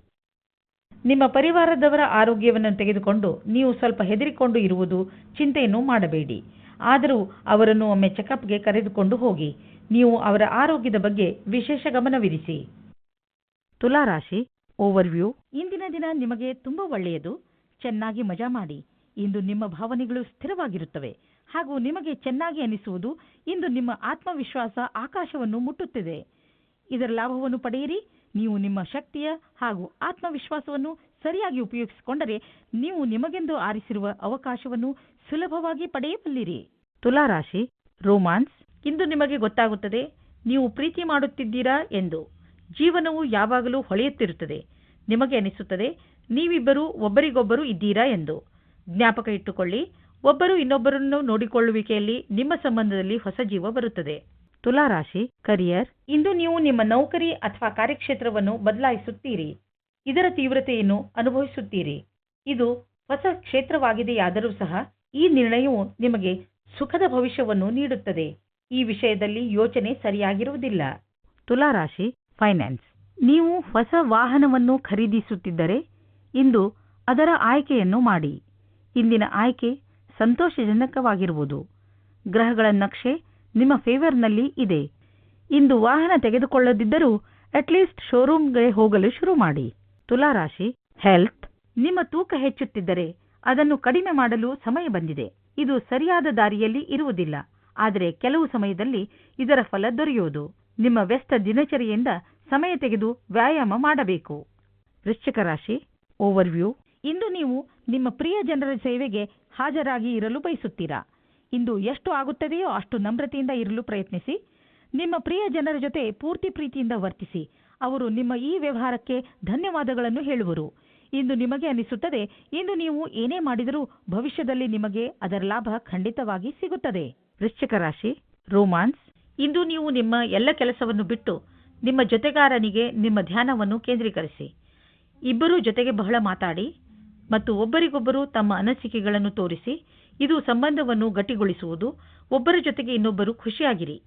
ನಿಮ್ಮ ಪರಿವಾರದವರ ಆರೋಗ್ಯವನ್ನು ತೆಗೆದುಕೊಂಡು ನೀವು ಸ್ವಲ್ಪ ಹೆದರಿಕೊಂಡು ಇರುವುದು ಚಿಂತೆಯನ್ನು ಮಾಡಬೇಡಿ. ಆದರೂ ಅವರನ್ನು ಒಮ್ಮೆ ಚೆಕಪ್ಗೆ ಕರೆದುಕೊಂಡು ಹೋಗಿ. ನೀವು ಅವರ ಆರೋಗ್ಯದ ಬಗ್ಗೆ ವಿಶೇಷ ಗಮನವಿರಿಸಿ. ತುಲಾರಾಶಿ ಓವರ್ವ್ಯೂ ಇಂದಿನ ದಿನ ನಿಮಗೆ ತುಂಬಾ ಒಳ್ಳೆಯದು. ಚೆನ್ನಾಗಿ ಮಜಾ ಮಾಡಿ. ಇಂದು ನಿಮ್ಮ ಭಾವನೆಗಳು ಸ್ಥಿರವಾಗಿರುತ್ತವೆ. ಹಾಗೂ ನಿಮಗೆ ಚೆನ್ನಾಗಿ ಅನಿಸುವುದು ಇಂದು ನಿಮ್ಮ ಆತ್ಮವಿಶ್ವಾಸ ಆಕಾಶವನ್ನು ಮುಟ್ಟುತ್ತಿದೆ. ಇದರ ಲಾಭವನ್ನು ಪಡೆಯಿರಿ. ನೀವು ನಿಮ್ಮ ಶಕ್ತಿಯ ಹಾಗೂ ಆತ್ಮವಿಶ್ವಾಸವನ್ನು ಸರಿಯಾಗಿ ಉಪಯೋಗಿಸಿಕೊಂಡರೆ ನೀವು ನಿಮಗೆಂದು ಆರಿಸಿರುವ ಅವಕಾಶವನ್ನು ಸುಲಭವಾಗಿ ಪಡೆಯಬಲ್ಲಿರಿ. ತುಲಾರಾಶಿ, ರೋಮಾನ್ಸ್, ಇಂದು ನಿಮಗೆ ಗೊತ್ತಾಗುತ್ತದೆ, ನೀವು ಪ್ರೀತಿ ಮಾಡುತ್ತಿದ್ದೀರಾ ಎಂದು. ಜೀವನವು ಯಾವಾಗಲೂ ಹೊಳೆಯುತ್ತಿರುತ್ತದೆ. ನಿಮಗೆ ಅನಿಸುತ್ತದೆ, ನೀವಿಬ್ಬರು ಒಬ್ಬರಿಗೊಬ್ಬರು ಇದ್ದೀರಾ ಎಂದು. ಜ್ಞಾಪಕ ಇಟ್ಟುಕೊಳ್ಳಿ, ಒಬ್ಬರು ಇನ್ನೊಬ್ಬರನ್ನು ನೋಡಿಕೊಳ್ಳುವಿಕೆಯಲ್ಲಿ ನಿಮ್ಮ ಸಂಬಂಧದಲ್ಲಿ ಹೊಸ ಜೀವ ಬರುತ್ತದೆ. ತುಲಾರಾಶಿ ಕರಿಯರ್ ಇಂದು ನೀವು ನಿಮ್ಮ ನೌಕರಿ ಅಥವಾ ಕಾರ್ಯಕ್ಷೇತ್ರವನ್ನು ಬದಲಾಯಿಸುತ್ತೀರಿ. ಇದರ ತೀವ್ರತೆಯನ್ನು ಅನುಭವಿಸುತ್ತೀರಿ. ಇದು ಹೊಸ ಕ್ಷೇತ್ರವಾಗಿದೆಯಾದರೂ ಸಹ ಈ ನಿರ್ಣಯವು ನಿಮಗೆ ಸುಖದ ಭವಿಷ್ಯವನ್ನು ನೀಡುತ್ತದೆ. ಈ ವಿಷಯದಲ್ಲಿ ಯೋಚನೆ ಸರಿಯಾಗಿರುವುದಿಲ್ಲ. ತುಲಾ ರಾಶಿ ಫೈನಾನ್ಸ್ ನೀವು ಹೊಸ ವಾಹನವನ್ನು ಖರೀದಿಸುತ್ತಿದ್ದರೆ ಇಂದು ಅದರ ಆಯ್ಕೆಯನ್ನು ಮಾಡಿ. ಇಂದಿನ ಆಯ್ಕೆ ಸಂತೋಷಜನಕವಾಗಿರುವುದು. ಗ್ರಹಗಳ ನಕ್ಷೆ ನಿಮ್ಮ ಫೇವರ್ನಲ್ಲಿ ಇದೆ. ಇಂದು ವಾಹನ ತೆಗೆದುಕೊಳ್ಳದಿದ್ದರೂ ಅಟ್ಲೀಸ್ಟ್ ಶೋರೂಮ್ಗೆ ಹೋಗಲು ಶುರು ಮಾಡಿ. ತುಲಾರಾಶಿ ಹೆಲ್ತ್ ನಿಮ್ಮ ತೂಕ ಹೆಚ್ಚುತ್ತಿದ್ದರೆ ಅದನ್ನು ಕಡಿಮೆ ಮಾಡಲು ಸಮಯ ಬಂದಿದೆ. ಇದು ಸರಿಯಾದ ದಾರಿಯಲ್ಲಿ ಇರುವುದಿಲ್ಲ. ಆದರೆ ಕೆಲವು ಸಮಯದಲ್ಲಿ ಇದರ ಫಲ ದೊರೆಯುವುದು. ನಿಮ್ಮ ವ್ಯಸ್ತ ದಿನಚರಿಯಿಂದ ಸಮಯ ತೆಗೆದು ವ್ಯಾಯಾಮ ಮಾಡಬೇಕು. ವೃಶ್ಚಿಕ ರಾಶಿ ಓವರ್ವ್ಯೂ ಇಂದು ನೀವು ನಿಮ್ಮ ಪ್ರಿಯ ಜನರ ಸೇವೆಗೆ ಹಾಜರಾಗಿ ಇರಲು ಬಯಸುತ್ತೀರಾ? ಇಂದು ಎಷ್ಟು ಆಗುತ್ತದೆಯೋ ಅಷ್ಟು ನಮ್ರತೆಯಿಂದ ಇರಲು ಪ್ರಯತ್ನಿಸಿ, ನಿಮ್ಮ ಪ್ರಿಯ ಜನರ ಜೊತೆ ಪೂರ್ತಿ ಪ್ರೀತಿಯಿಂದ ವರ್ತಿಸಿ, ಅವರು ನಿಮ್ಮ ಈ ವ್ಯವಹಾರಕ್ಕೆ ಧನ್ಯವಾದಗಳನ್ನು ಹೇಳುವರು. ಇಂದು ನಿಮಗೆ ಅನಿಸುತ್ತದೆ, ಇಂದು ನೀವು ಏನೇ ಮಾಡಿದರೂ ಭವಿಷ್ಯದಲ್ಲಿ ನಿಮಗೆ ಅದರ ಲಾಭ ಖಂಡಿತವಾಗಿ ಸಿಗುತ್ತದೆ. ವೃಶ್ಚಿಕ ರಾಶಿ, ರೋಮಾನ್ಸ್. ಇಂದು ನೀವು ನಿಮ್ಮ ಎಲ್ಲ ಕೆಲಸವನ್ನು ಬಿಟ್ಟು ನಿಮ್ಮ ಜೊತೆಗಾರನಿಗೆ ನಿಮ್ಮ ಧ್ಯಾನವನ್ನು ಕೇಂದ್ರೀಕರಿಸಿ. ಇಬ್ಬರೂ ಜೊತೆಗೆ ಬಹಳ ಮಾತಾಡಿ ಮತ್ತು ಒಬ್ಬರಿಗೊಬ್ಬರು ತಮ್ಮ ಅನಿಸಿಕೆಗಳನ್ನು ತೋರಿಸಿ ಇದು ಸಂಬಂಧವನ್ನು ಗಟ್ಟಿಗೊಳಿಸುವುದು. ಒಬ್ಬರ ಜೊತೆಗೆ ಇನ್ನೊಬ್ಬರು ಖುಷಿಯಾಗಿರಿ.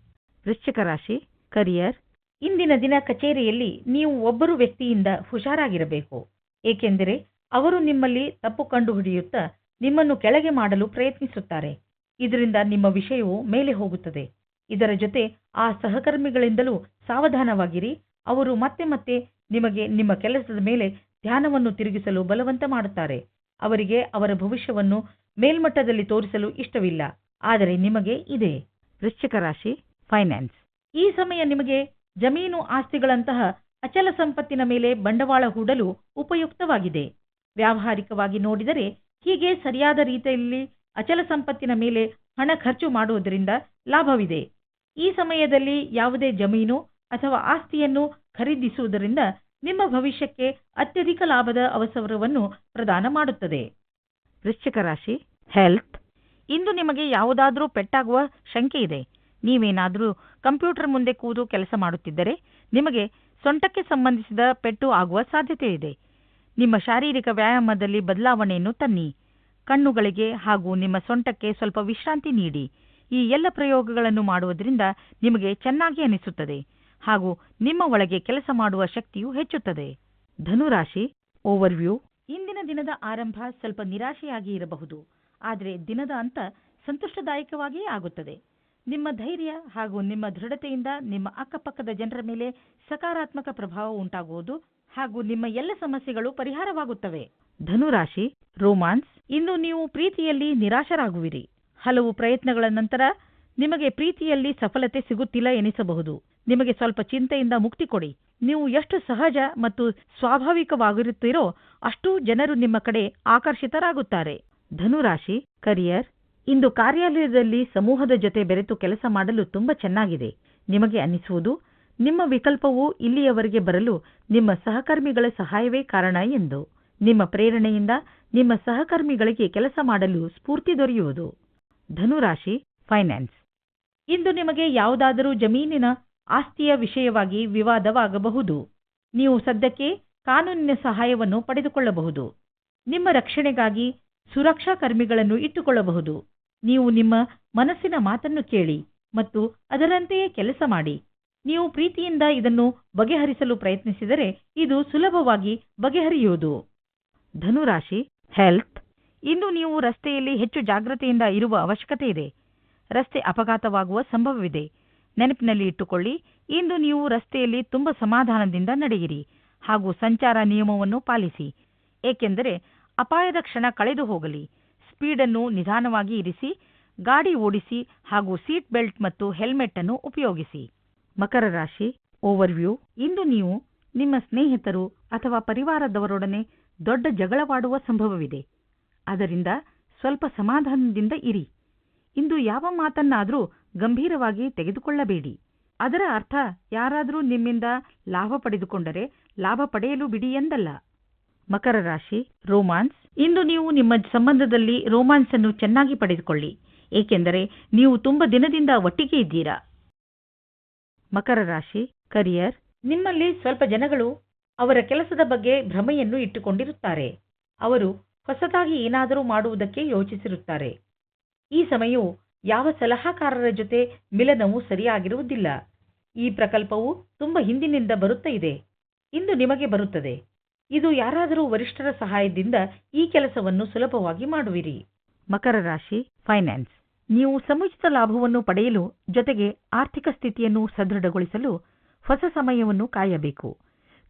ವೃಶ್ಚಿಕ ರಾಶಿ ಕರಿಯರ್ ಇಂದಿನ ದಿನ ಕಚೇರಿಯಲ್ಲಿ ನೀವು ಒಬ್ಬರು ವ್ಯಕ್ತಿಯಿಂದ ಹುಷಾರಾಗಿರಬೇಕು. ಏಕೆಂದರೆ ಅವರು ನಿಮ್ಮಲ್ಲಿ ತಪ್ಪು ಕಂಡುಹಿಡಿಯುತ್ತಾ ನಿಮ್ಮನ್ನು ಕೆಳಗೆ ಮಾಡಲು ಪ್ರಯತ್ನಿಸುತ್ತಾರೆ. ಇದರಿಂದ ನಿಮ್ಮ ವಿಷಯವು ಮೇಲೆ ಹೋಗುತ್ತದೆ. ಇದರ ಜೊತೆ ಆ ಸಹಕರ್ಮಿಗಳಿಂದಲೂ ಸಾವಧಾನವಾಗಿರಿ. ಅವರು ಮತ್ತೆ ಮತ್ತೆ ನಿಮಗೆ ನಿಮ್ಮ ಕೆಲಸದ ಮೇಲೆ ಧ್ಯಾನವನ್ನು ತಿರುಗಿಸಲು ಬಲವಂತ ಮಾಡುತ್ತಾರೆ. ಅವರಿಗೆ ಅವರ ಭವಿಷ್ಯವನ್ನು ಮೇಲ್ಮಟ್ಟದಲ್ಲಿ ತೋರಿಸಲು ಇಷ್ಟವಿಲ್ಲ. ಆದರೆ ನಿಮಗೆ ಇದೆ. ವೃಶ್ಚಿಕ ರಾಶಿ ಫೈನಾನ್ಸ್ ಈ ಸಮಯ ನಿಮಗೆ ಜಮೀನು ಆಸ್ತಿಗಳಂತಹ ಅಚಲ ಸಂಪತ್ತಿನ ಮೇಲೆ ಬಂಡವಾಳ ಹೂಡಲು ಉಪಯುಕ್ತವಾಗಿದೆ. ವ್ಯಾವಹಾರಿಕವಾಗಿ ನೋಡಿದರೆ ಹೀಗೆ ಸರಿಯಾದ ರೀತಿಯಲ್ಲಿ ಅಚಲ ಸಂಪತ್ತಿನ ಮೇಲೆ ಹಣ ಖರ್ಚು ಮಾಡುವುದರಿಂದ ಲಾಭವಿದೆ. ಈ ಸಮಯದಲ್ಲಿ ಯಾವುದೇ ಜಮೀನು ಅಥವಾ ಆಸ್ತಿಯನ್ನು ಖರೀದಿಸುವುದರಿಂದ ನಿಮ್ಮ ಭವಿಷ್ಯಕ್ಕೆ ಅತ್ಯಧಿಕ ಲಾಭದ ಅವಸರವನ್ನು ಪ್ರದಾನ ಮಾಡುತ್ತದೆ. ವೃಶ್ಚಿಕ ರಾಶಿ ಹೆಲ್ತ್ ಇಂದು ನಿಮಗೆ ಯಾವುದಾದರೂ ಪೆಟ್ಟಾಗುವ ಶಂಕೆ ಇದೆ. ನೀವೇನಾದರೂ ಕಂಪ್ಯೂಟರ್ ಮುಂದೆ ಕೂದು ಕೆಲಸ ಮಾಡುತ್ತಿದ್ದರೆ ನಿಮಗೆ ಸೊಂಟಕ್ಕೆ ಸಂಬಂಧಿಸಿದ ಪೆಟ್ಟು ಆಗುವ ಸಾಧ್ಯತೆ ಇದೆ. ನಿಮ್ಮ ಶಾರೀರಿಕ ವ್ಯಾಯಾಮದಲ್ಲಿ ಬದಲಾವಣೆಯನ್ನು ತನ್ನಿ. ಕಣ್ಣುಗಳಿಗೆ ಹಾಗೂ ನಿಮ್ಮ ಸೊಂಟಕ್ಕೆ ಸ್ವಲ್ಪ ವಿಶ್ರಾಂತಿ ನೀಡಿ. ಈ ಎಲ್ಲ ಪ್ರಯೋಗಗಳನ್ನು ಮಾಡುವುದರಿಂದ ನಿಮಗೆ ಚೆನ್ನಾಗಿ ಅನಿಸುತ್ತದೆ. ಹಾಗೂ ನಿಮ್ಮ ಒಳಗೆ ಕೆಲಸ ಮಾಡುವ ಶಕ್ತಿಯು ಹೆಚ್ಚುತ್ತದೆ. ಧನುರಾಶಿ ಓವರ್ವ್ಯೂ ಇಂದಿನ ದಿನದ ಆರಂಭ ಸ್ವಲ್ಪ ನಿರಾಶೆಯಾಗಿ ಇರಬಹುದು. ಆದರೆ ದಿನದ ಅಂತ ಸಂತುಷ್ಟದಾಯಕವಾಗಿಯೇ ಆಗುತ್ತದೆ. ನಿಮ್ಮ ಧೈರ್ಯ ಹಾಗೂ ನಿಮ್ಮ ದೃಢತೆಯಿಂದ ನಿಮ್ಮ ಅಕ್ಕಪಕ್ಕದ ಜನರ ಮೇಲೆ ಸಕಾರಾತ್ಮಕ ಪ್ರಭಾವ ಉಂಟಾಗುವುದು ಹಾಗೂ ನಿಮ್ಮ ಎಲ್ಲ ಸಮಸ್ಯೆಗಳು ಪರಿಹಾರವಾಗುತ್ತವೆ. ಧನುರಾಶಿ ರೋಮಾನ್ಸ್ ಇಂದು ನೀವು ಪ್ರೀತಿಯಲ್ಲಿ ನಿರಾಶರಾಗುವಿರಿ. ಹಲವು ಪ್ರಯತ್ನಗಳ ನಂತರ ನಿಮಗೆ ಪ್ರೀತಿಯಲ್ಲಿ ಸಫಲತೆ ಸಿಗುತ್ತಿಲ್ಲ ಎನಿಸಬಹುದು. ನಿಮಗೆ ಸ್ವಲ್ಪ ಚಿಂತೆಯಿಂದ ಮುಕ್ತಿ ಕೊಡಿ. ನೀವು ಎಷ್ಟು ಸಹಜ ಮತ್ತು ಸ್ವಾಭಾವಿಕವಾಗಿರುತ್ತೀರೋ ಅಷ್ಟು ಜನರು ನಿಮ್ಮ ಕಡೆ ಆಕರ್ಷಿತರಾಗುತ್ತಾರೆ. ಧನುರಾಶಿ ಕರಿಯರ್ ಇಂದು ಕಾರ್ಯಾಲಯದಲ್ಲಿ ಸಮೂಹದ ಜೊತೆ ಬೆರೆತು ಕೆಲಸ ಮಾಡಲು ತುಂಬಾ ಚೆನ್ನಾಗಿದೆ. ನಿಮಗೆ ಅನ್ನಿಸುವುದು, ನಿಮ್ಮ ವಿಕಲ್ಪವು ಇಲ್ಲಿಯವರೆಗೆ ಬರಲು ನಿಮ್ಮ ಸಹಕರ್ಮಿಗಳ ಸಹಾಯವೇ ಕಾರಣ ಎಂದು. ನಿಮ್ಮ ಪ್ರೇರಣೆಯಿಂದ ನಿಮ್ಮ ಸಹಕರ್ಮಿಗಳಿಗೆ ಕೆಲಸ ಮಾಡಲು ಸ್ಫೂರ್ತಿ ದೊರೆಯುವುದು. ಧನುರಾಶಿ ಫೈನಾನ್ಸ್ ಇಂದು ನಿಮಗೆ ಯಾವುದಾದರೂ ಜಮೀನಿನ ಆಸ್ತಿಯ ವಿಷಯವಾಗಿ ವಿವಾದವಾಗಬಹುದು. ನೀವು ಸದ್ಯಕ್ಕೆ ಕಾನೂನಿನ ಸಹಾಯವನ್ನು ಪಡೆದುಕೊಳ್ಳಬಹುದು. ನಿಮ್ಮ ರಕ್ಷಣೆಗಾಗಿ ಸುರಕ್ಷಾ ಕರ್ಮಿಗಳನ್ನು ಇಟ್ಟುಕೊಳ್ಳಬಹುದು. ನೀವು ನಿಮ್ಮ ಮನಸ್ಸಿನ ಮಾತನ್ನು ಕೇಳಿ ಮತ್ತು ಅದರಂತೆಯೇ ಕೆಲಸ ಮಾಡಿ. ನೀವು ಪ್ರೀತಿಯಿಂದ ಇದನ್ನು ಬಗೆಹರಿಸಲು ಪ್ರಯತ್ನಿಸಿದರೆ ಇದು ಸುಲಭವಾಗಿ ಬಗೆಹರಿಯುವುದು. ಧನುರಾಶಿ ಹೆಲ್ತ್ ಇಂದು ನೀವು ರಸ್ತೆಯಲ್ಲಿ ಹೆಚ್ಚು ಜಾಗ್ರತೆಯಿಂದ ಇರುವ ಅವಶ್ಯಕತೆ ಇದೆ. ರಸ್ತೆ ಅಪಘಾತವಾಗುವ ಸಂಭವವಿದೆ. ನೆನಪಿನಲ್ಲಿ ಇಟ್ಟುಕೊಳ್ಳಿ. ಇಂದು ನೀವು ರಸ್ತೆಯಲ್ಲಿ ತುಂಬ ಸಮಾಧಾನದಿಂದ ನಡೆಯಿರಿ. ಹಾಗೂ ಸಂಚಾರ ನಿಯಮವನ್ನು ಪಾಲಿಸಿ. ಏಕೆಂದರೆ ಅಪಾಯದ ಕ್ಷಣ ಕಳೆದು ಹೋಗಲಿ. ಸ್ಪೀಡನ್ನು ನಿಧಾನವಾಗಿ ಇರಿಸಿ. ಗಾಡಿ ಓಡಿಸಿ ಹಾಗೂ ಸೀಟ್ ಬೆಲ್ಟ್ ಮತ್ತು ಹೆಲ್ಮೆಟ್ ಅನ್ನು ಉಪಯೋಗಿಸಿ. ಮಕರ ರಾಶಿ, ಓವರ್ವ್ಯೂ. ಇಂದು ನೀವು ನಿಮ್ಮ ಸ್ನೇಹಿತರು ಅಥವಾ ಪರಿವಾರದವರೊಡನೆ ದೊಡ್ಡ ಜಗಳವಾಡುವ ಸಂಭವವಿದೆ. ಅದರಿಂದ ಸ್ವಲ್ಪ ಸಮಾಧಾನದಿಂದ ಇರಿ. ಇಂದು ಯಾವ ಮಾತನ್ನಾದರೂ ಗಂಭೀರವಾಗಿ ತೆಗೆದುಕೊಳ್ಳಬೇಡಿ. ಅದರ ಅರ್ಥ ಯಾರಾದರೂ ನಿಮ್ಮಿಂದ ಲಾಭ ಪಡೆದುಕೊಂಡರೆ ಲಾಭ ಪಡೆಯಲು ಬಿಡಿ ಎಂದಲ್ಲ. ಮಕರ ರಾಶಿ, ರೋಮಾನ್ಸ್. ಇಂದು ನೀವು ನಿಮ್ಮ ಸಂಬಂಧದಲ್ಲಿ ರೋಮಾನ್ಸ್ ಅನ್ನು ಚೆನ್ನಾಗಿ ಪಡೆದುಕೊಳ್ಳಿ. ಏಕೆಂದರೆ ನೀವು ತುಂಬ ದಿನದಿಂದ ಒಟ್ಟಿಗೆ ಇದ್ದೀರಾ. ಮಕರ ರಾಶಿ, ಕರಿಯರ್. ನಿಮ್ಮಲ್ಲಿ ಸ್ವಲ್ಪ ಜನಗಳು ಅವರ ಕೆಲಸದ ಬಗ್ಗೆ ಭ್ರಮೆಯನ್ನು ಇಟ್ಟುಕೊಂಡಿರುತ್ತಾರೆ. ಅವರು ಹೊಸದಾಗಿ ಏನಾದರೂ ಮಾಡುವುದಕ್ಕೆ ಯೋಚಿಸಿರುತ್ತಾರೆ. ಈ ಸಮಯವು ಯಾವ ಸಲಹಾಕಾರರ ಜೊತೆ ಮಿಲನವು ಸರಿಯಾಗಿರುವುದಿಲ್ಲ. ಈ ಪ್ರಕಲ್ಪವು ತುಂಬ ಹಿಂದಿನಿಂದ ಬರುತ್ತಾ ಇದೆ. ಇಂದು ನಿಮಗೆ ಬರುತ್ತದೆ. ಇದು ಯಾರಾದರೂ ವರಿಷ್ಠರ ಸಹಾಯದಿಂದ ಈ ಕೆಲಸವನ್ನು ಸುಲಭವಾಗಿ ಮಾಡುವಿರಿ. ಮಕರ ರಾಶಿ ಫೈನಾನ್ಸ್ ನೀವು ಸಮುಚಿತ ಲಾಭವನ್ನು ಪಡೆಯಲು ಜೊತೆಗೆ ಆರ್ಥಿಕ ಸ್ಥಿತಿಯನ್ನು ಸದೃಢಗೊಳಿಸಲು ಹೊಸ ಸಮಯವನ್ನು ಕಾಯಬೇಕು.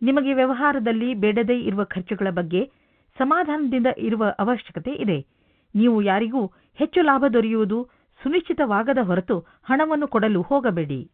ನಿಮಗೆ ವ್ಯವಹಾರದಲ್ಲಿ ಬೇಡದೇ ಇರುವ ಖರ್ಚುಗಳ ಬಗ್ಗೆ ಸಮಾಧಾನದಿಂದ ಇರುವ ಅವಶ್ಯಕತೆ ಇದೆ. ನೀವು ಯಾರಿಗೂ ಹೆಚ್ಚು ಲಾಭ ದೊರೆಯುವುದು ಸುನಿಶ್ಚಿತವಾಗದ ಹೊರತು ಹಣವನ್ನು ಕೊಡಲು ಹೋಗಬೇಡಿ.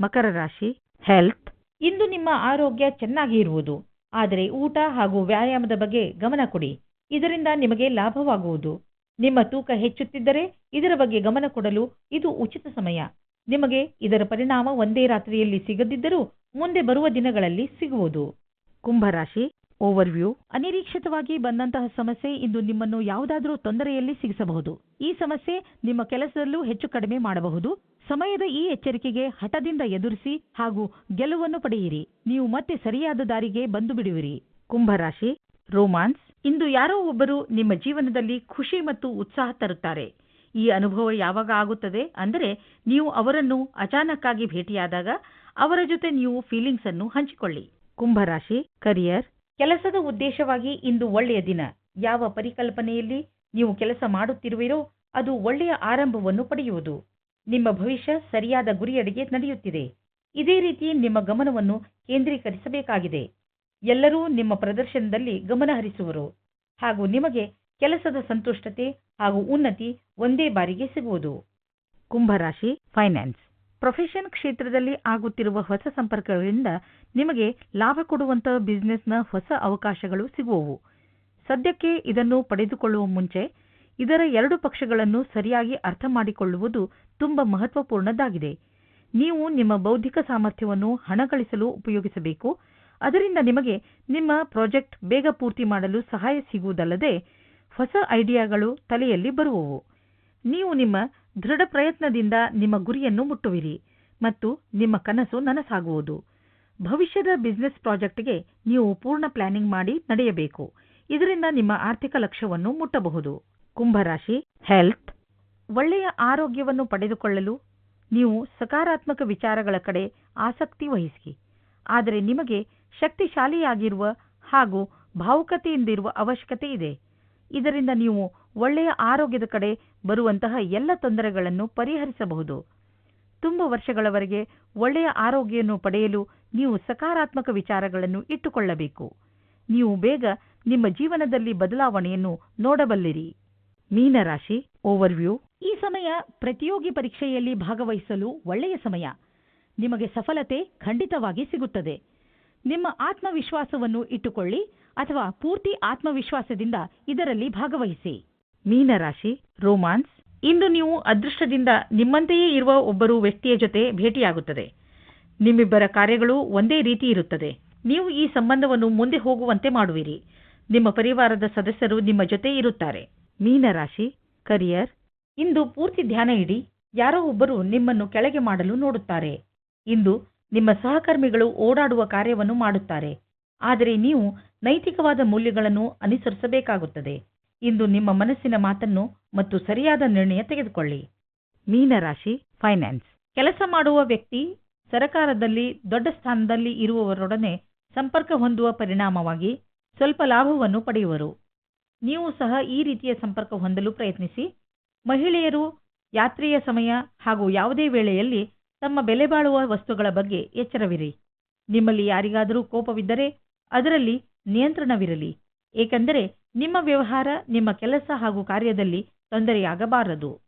ಮಕರ ರಾಶಿ ಹೆಲ್ತ್ ಇಂದು ನಿಮ್ಮ ಆರೋಗ್ಯ ಚೆನ್ನಾಗಿ ಇರುವುದು. ಆದರೆ ಊಟ ಹಾಗೂ ವ್ಯಾಯಾಮದ ಬಗ್ಗೆ ಗಮನ ಕೊಡಿ. ಇದರಿಂದ ನಿಮಗೆ ಲಾಭವಾಗುವುದು. ನಿಮ್ಮ ತೂಕ ಹೆಚ್ಚುತ್ತಿದ್ದರೆ ಇದರ ಬಗ್ಗೆ ಗಮನ ಕೊಡಲು ಇದು ಉಚಿತ ಸಮಯ. ನಿಮಗೆ ಇದರ ಪರಿಣಾಮ ಒಂದೇ ರಾತ್ರಿಯಲ್ಲಿ ಸಿಗದಿದ್ದರೂ ಮುಂದೆ ಬರುವ ದಿನಗಳಲ್ಲಿ ಸಿಗುವುದು. ಕುಂಭರಾಶಿ ಓವರ್ವ್ಯೂ, ಅನಿರೀಕ್ಷಿತವಾಗಿ ಬಂದಂತಹ ಸಮಸ್ಯೆ ಇಂದು ನಿಮ್ಮನ್ನು ಯಾವುದಾದರೂ ತೊಂದರೆಯಲ್ಲಿ ಸಿಗಿಸಬಹುದು. ಈ ಸಮಸ್ಯೆ ನಿಮ್ಮ ಕೆಲಸದಲ್ಲೂ ಹೆಚ್ಚು ಕಡಿಮೆ ಮಾಡಬಹುದು. ಸಮಯದ ಈ ಎಚ್ಚರಿಕೆಗೆ ಹಠದಿಂದ ಎದುರಿಸಿ ಹಾಗೂ ಗೆಲುವನ್ನು ಪಡೆಯಿರಿ. ನೀವು ಮತ್ತೆ ಸರಿಯಾದ ದಾರಿಗೆ ಬಂದು ಬಿಡುವಿರಿ. ಕುಂಭರಾಶಿ, ರೋಮಾನ್ಸ್, ಇಂದು ಯಾರೋ ಒಬ್ಬರು ನಿಮ್ಮ ಜೀವನದಲ್ಲಿ ಖುಷಿ ಮತ್ತು ಉತ್ಸಾಹ ತರುತ್ತಾರೆ. ಈ ಅನುಭವ ಯಾವಾಗ ಆಗುತ್ತದೆ ಅಂದರೆ ನೀವು ಅವರನ್ನು ಅಚಾನಕ್ಕಾಗಿ ಭೇಟಿಯಾದಾಗ ಅವರ ಜೊತೆ ನೀವು ಫೀಲಿಂಗ್ಸ್ ಅನ್ನು ಹಂಚಿಕೊಳ್ಳಿ. ಕುಂಭರಾಶಿ ಕರಿಯರ್ ಕೆಲಸದ ಉದ್ದೇಶವಾಗಿ ಇಂದು ಒಳ್ಳೆಯ ದಿನ. ಯಾವ ಪರಿಕಲ್ಪನೆಯಲ್ಲಿ ನೀವು ಕೆಲಸ ಮಾಡುತ್ತಿರುವಿರೋ ಅದು ಒಳ್ಳೆಯ ಆರಂಭವನ್ನು ಪಡೆಯುವುದು. ನಿಮ್ಮ ಭವಿಷ್ಯ ಸರಿಯಾದ ಗುರಿಯಡೆಗೆ ನಡೆಯುತ್ತಿದೆ. ಇದೇ ರೀತಿ ನಿಮ್ಮ ಗಮನವನ್ನು ಕೇಂದ್ರೀಕರಿಸಬೇಕಾಗಿದೆ. ಎಲ್ಲರೂ ನಿಮ್ಮ ಪ್ರದರ್ಶನದಲ್ಲಿ ಗಮನ ಹರಿಸುವರು. ಹಾಗೂ ನಿಮಗೆ ಕೆಲಸದ ಸಂತುಷ್ಟತೆ ಹಾಗೂ ಉನ್ನತಿ ಒಂದೇ ಬಾರಿಗೆ ಸಿಗುವುದು. ಕುಂಭರಾಶಿ ಫೈನಾನ್ಸ್ ಪ್ರೊಫೆಷನ್ ಕ್ಷೇತ್ರದಲ್ಲಿ ಆಗುತ್ತಿರುವ ಹೊಸ ಸಂಪರ್ಕಗಳಿಂದ ನಿಮಗೆ ಲಾಭ ಕೊಡುವಂತಹ ಬಿಸಿನೆಸ್ನ ಹೊಸ ಅವಕಾಶಗಳು ಸಿಗುವವು. ಸದ್ಯಕ್ಕೆ ಇದನ್ನು ಪಡೆದುಕೊಳ್ಳುವ ಮುಂಚೆ ಇದರ ಎರಡು ಪಕ್ಷಗಳನ್ನು ಸರಿಯಾಗಿ ಅರ್ಥ ಮಾಡಿಕೊಳ್ಳುವುದು ತುಂಬಾ ಮಹತ್ವಪೂರ್ಣದಾಗಿದೆ ನೀವು ನಿಮ್ಮ ಬೌದ್ಧಿಕ ಸಾಮರ್ಥ್ಯವನ್ನು ಹಣ ಗಳಿಸಲು ಉಪಯೋಗಿಸಬೇಕು. ಅದರಿಂದ ನಿಮಗೆ ನಿಮ್ಮ ಪ್ರಾಜೆಕ್ಟ್ ಬೇಗ ಪೂರ್ತಿ ಮಾಡಲು ಸಹಾಯ ಸಿಗುವುದಲ್ಲದೆ ಹೊಸ ಐಡಿಯಾಗಳು ತಲೆಯಲ್ಲಿ ಬರುವವು. ನೀವು ನಿಮ್ಮ ದೃಢ ಪ್ರಯತ್ನದಿಂದ ನಿಮ್ಮ ಗುರಿಯನ್ನು ಮುಟ್ಟುವಿರಿ ಮತ್ತು ನಿಮ್ಮ ಕನಸು ನನಸಾಗುವುದು. ಭವಿಷ್ಯದ ಬಿಸಿನೆಸ್ ಪ್ರಾಜೆಕ್ಟ್ಗೆ ನೀವು ಪೂರ್ಣ ಪ್ಲಾನಿಂಗ್ ಮಾಡಿ ನಡೆಯಬೇಕು. ಇದರಿಂದ ನಿಮ್ಮ ಆರ್ಥಿಕ ಲಕ್ಷ್ಯವನ್ನು ಮುಟ್ಟಬಹುದು. ಕುಂಭರಾಶಿ, ಹೆಲ್ತ್, ಒಳ್ಳೆಯ ಆರೋಗ್ಯವನ್ನು ಪಡೆದುಕೊಳ್ಳಲು ನೀವು ಸಕಾರಾತ್ಮಕ ವಿಚಾರಗಳ ಕಡೆ ಆಸಕ್ತಿ ವಹಿಸಿ. ಆದರೆ ನಿಮಗೆ ಶಕ್ತಿಶಾಲಿಯಾಗಿರುವ ಹಾಗೂ ಭಾವುಕತೆಯಿಂದಿರುವ ಅವಶ್ಯಕತೆ ಇದೆ. ಇದರಿಂದ ನೀವು ಒಳ್ಳೆಯ ಆರೋಗ್ಯದ ಕಡೆ ಬರುವಂತಹ ಎಲ್ಲ ತೊಂದರೆಗಳನ್ನು ಪರಿಹರಿಸಬಹುದು. ತುಂಬ ವರ್ಷಗಳವರೆಗೆ ಒಳ್ಳೆಯ ಆರೋಗ್ಯವನ್ನು ಪಡೆಯಲು ನೀವು ಸಕಾರಾತ್ಮಕ ವಿಚಾರಗಳನ್ನು ಇಟ್ಟುಕೊಳ್ಳಬೇಕು. ನೀವು ಬೇಗ ನಿಮ್ಮ ಜೀವನದಲ್ಲಿ ಬದಲಾವಣೆಯನ್ನು ನೋಡಬಲ್ಲಿರಿ. ಮೀನರಾಶಿ ಓವರ್ವ್ಯೂ ಈ ಸಮಯ ಪ್ರತಿಯೋಗಿ ಪರೀಕ್ಷೆಯಲ್ಲಿ ಭಾಗವಹಿಸಲು ಒಳ್ಳೆಯ ಸಮಯ. ನಿಮಗೆ ಸಫಲತೆ ಖಂಡಿತವಾಗಿ ಸಿಗುತ್ತದೆ. ನಿಮ್ಮ ಆತ್ಮವಿಶ್ವಾಸವನ್ನು ಇಟ್ಟುಕೊಳ್ಳಿ ಅಥವಾ ಪೂರ್ತಿ ಆತ್ಮವಿಶ್ವಾಸದಿಂದ ಇದರಲ್ಲಿ ಭಾಗವಹಿಸಿ. ಮೀನರಾಶಿ, ರೋಮಾನ್ಸ್. ಇಂದು ನೀವು ಅದೃಷ್ಟದಿಂದ ನಿಮ್ಮಂತೆಯೇ ಇರುವ ಒಬ್ಬರು ವ್ಯಕ್ತಿಯ ಜೊತೆ ಭೇಟಿಯಾಗುತ್ತದೆ. ನಿಮ್ಮಿಬ್ಬರ ಕಾರ್ಯಗಳು ಒಂದೇ ರೀತಿ ಇರುತ್ತದೆ. ನೀವು ಈ ಸಂಬಂಧವನ್ನು ಮುಂದೆ ಹೋಗುವಂತೆ ಮಾಡುವಿರಿ. ನಿಮ್ಮ ಪರಿವಾರದ ಸದಸ್ಯರು ನಿಮ್ಮ ಜೊತೆ ಇರುತ್ತಾರೆ. ಮೀನರಾಶಿ, ಕರಿಯರ್. ಇಂದು ಪೂರ್ತಿ ಧ್ಯಾನ ಇಡಿ. ಯಾರೋ ಒಬ್ಬರು ನಿಮ್ಮನ್ನು ಕೆಳಗೆ ಮಾಡಲು ನೋಡುತ್ತಾರೆ. ಇಂದು ನಿಮ್ಮ ಸಹಕರ್ಮಿಗಳು ಓಡಾಡುವ ಕಾರ್ಯವನ್ನು ಮಾಡುತ್ತಾರೆ. ಆದರೆ ನೀವು ನೈತಿಕವಾದ ಮೌಲ್ಯಗಳನ್ನು ಅನುಸರಿಸಬೇಕಾಗುತ್ತದೆ. ಇಂದು ನಿಮ್ಮ ಮನಸ್ಸಿನ ಮಾತನ್ನು ಮತ್ತು ಸರಿಯಾದ ನಿರ್ಣಯ ತೆಗೆದುಕೊಳ್ಳಿ. ಮೀನರಾಶಿ ಫೈನಾನ್ಸ್ ಕೆಲಸ ಮಾಡುವ ವ್ಯಕ್ತಿ ಸರಕಾರದಲ್ಲಿ, ದೊಡ್ಡ ಸ್ಥಾನದಲ್ಲಿ ಇರುವವರೊಡನೆ ಸಂಪರ್ಕ ಹೊಂದುವ ಪರಿಣಾಮವಾಗಿ ಸ್ವಲ್ಪ ಲಾಭವನ್ನು ಪಡೆಯುವರು. ನೀವು ಸಹ ಈ ರೀತಿಯ ಸಂಪರ್ಕ ಹೊಂದಲು ಪ್ರಯತ್ನಿಸಿ. ಮಹಿಳೆಯರು ಯಾತ್ರೆಯ ಸಮಯ ಹಾಗೂ ಯಾವುದೇ ವೇಳೆಯಲ್ಲಿ ತಮ್ಮ ಬೆಲೆ ಬಾಳುವ ವಸ್ತುಗಳ ಬಗ್ಗೆ ಎಚ್ಚರವಿರಿ. ನಿಮ್ಮಲ್ಲಿ ಯಾರಿಗಾದರೂ ಕೋಪವಿದ್ದರೆ ಅದರಲ್ಲಿ ನಿಯಂತ್ರಣವಿರಲಿ. ಏಕೆಂದರೆ ನಿಮ್ಮ ವ್ಯವಹಾರ, ನಿಮ್ಮ ಕೆಲಸ ಹಾಗೂ ಕಾರ್ಯದಲ್ಲಿ ತೊಂದರೆಯಾಗಬಾರದು.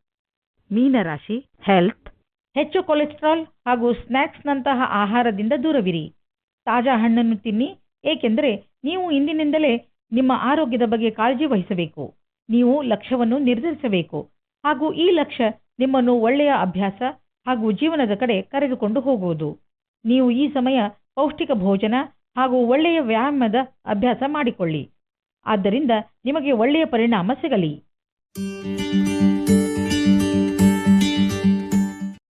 ಮೀನರಾಶಿ ಹೆಲ್ತ್ ಹೆಚ್ಚು ಕೊಲೆಸ್ಟ್ರಾಲ್ ಹಾಗೂ ಸ್ನ್ಯಾಕ್ಸ್ನಂತಹ ಆಹಾರದಿಂದ ದೂರವಿರಿ. ತಾಜಾ ಹಣ್ಣನ್ನು ತಿನ್ನಿ, ಏಕೆಂದರೆ ನೀವು ಇಂದಿನಿಂದಲೇ ನಿಮ್ಮ ಆರೋಗ್ಯದ ಬಗ್ಗೆ ಕಾಳಜಿ ವಹಿಸಬೇಕು. ನೀವು ಲಕ್ಷ್ಯವನ್ನು ನಿರ್ಧರಿಸಬೇಕು. ಹಾಗೂ ಈ ಲಕ್ಷ್ಯ ನಿಮ್ಮನ್ನು ಒಳ್ಳೆಯ ಅಭ್ಯಾಸ ಹಾಗೂ ಜೀವನದ ಕಡೆ ಕರೆದುಕೊಂಡು ಹೋಗುವುದು. ನೀವು ಈ ಸಮಯ ಪೌಷ್ಟಿಕ ಭೋಜನ ಹಾಗೂ ಒಳ್ಳೆಯ ವ್ಯಾಯಾಮದ ಅಭ್ಯಾಸ ಮಾಡಿಕೊಳ್ಳಿ. ಆದ್ದರಿಂದ ನಿಮಗೆ ಒಳ್ಳೆಯ ಪರಿಣಾಮ ಸಿಗಲಿ.